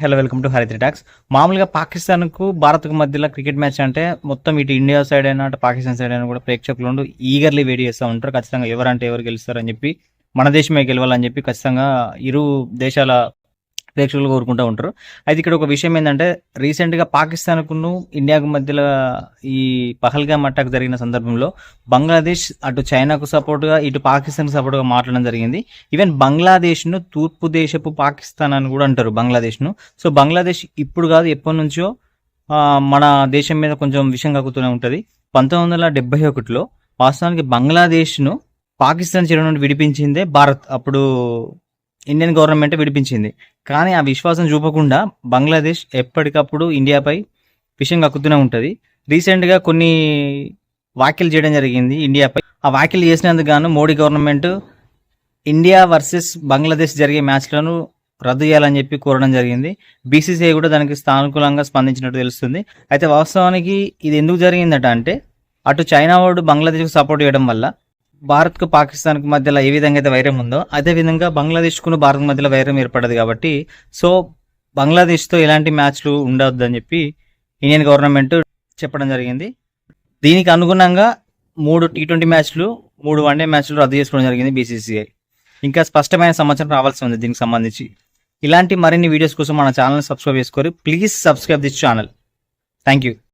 Hello welcome to Haritri talks మామూలుగా పాకిస్తాన్కు భారత్కు మధ్యలో క్రికెట్ మ్యాచ్ అంటే మొత్తం ఇటు ఇండియా సైడ్ అయినా అటు పాకిస్తాన్ సైడ్ అయినా కూడా ప్రేక్షకులు ఈగర్లీ వెయిట్ చేస్తూ ఉంటారు. ఖచ్చితంగా ఎవరంటే ఎవరు గెలుస్తారని చెప్పి మన దేశమే గెలవాలని చెప్పి ఖచ్చితంగా ఇరు దేశాల ప్రేక్షకులు కోరుకుంటూ ఉంటారు. అయితే ఇక్కడ ఒక విషయం ఏంటంటే రీసెంట్గా పాకిస్తాన్కును ఇండియాకు మధ్యలో ఈ పహల్గా మట్టాకు జరిగిన సందర్భంలో బంగ్లాదేశ్ అటు చైనాకు సపోర్ట్గా ఇటు పాకిస్తాన్కి సపోర్ట్గా మాట్లాడడం జరిగింది. ఈవెన్ బంగ్లాదేశ్ను తూర్పు దేశపు పాకిస్తాన్ అని కూడా అంటారు బంగ్లాదేశ్ను. సో బంగ్లాదేశ్ ఇప్పుడు కాదు ఎప్పటి నుంచో మన దేశం మీద కొంచెం విషయం కక్కుతూనే ఉంటుంది. పంతొమ్మిది వందల డెబ్బై ఒకటిలో వాస్తవానికి బంగ్లాదేశ్ను పాకిస్తాన్ చెరువు నుండి విడిపించిందే భారత్. అప్పుడు ఇండియన్ గవర్నమెంట్ విడిపించింది. కానీ ఆ విశ్వాసం చూపకుండా బంగ్లాదేశ్ ఎప్పటికప్పుడు ఇండియాపై విషయం కక్కుతూనే ఉంటుంది. రీసెంట్గా కొన్ని వ్యాఖ్యలు చేయడం జరిగింది ఇండియాపై. ఆ వ్యాఖ్యలు చేసినందుకు గాను Modi government India versus Bangladesh జరిగే మ్యాచ్లను రద్దు చేయాలని చెప్పి కోరడం జరిగింది. బీసీసీఐ కూడా దానికి సానుకూలంగా స్పందించినట్టు తెలుస్తుంది. అయితే వాస్తవానికి ఇది ఎందుకు జరిగిందట అంటే అటు చైనా వాడు బంగ్లాదేశ్కు సపోర్ట్ చేయడం వల్ల భారత్కు పాకిస్తాన్కు మధ్యలో ఏ విధంగా అయితే వైరం ఉందో అదే విధంగా బంగ్లాదేశ్కును భారత్ మధ్యలో వైరం ఏర్పడదు కాబట్టి సో బంగ్లాదేశ్తో ఎలాంటి మ్యాచ్లు ఉండవద్దని చెప్పి ఇండియన్ గవర్నమెంట్ చెప్పడం జరిగింది. దీనికి అనుగుణంగా మూడు టీ ట్వంటీ మ్యాచ్లు మూడు వన్డే మ్యాచ్లు రద్దు చేసుకోవడం జరిగింది బీసీసీఐ. ఇంకా స్పష్టమైన సమాచారం రావాల్సి ఉంది దీనికి సంబంధించి. ఇలాంటి మరిన్ని వీడియోస్ కోసం మన ఛానల్ సబ్స్క్రైబ్ చేసుకోరు. Please subscribe this channel. Thank you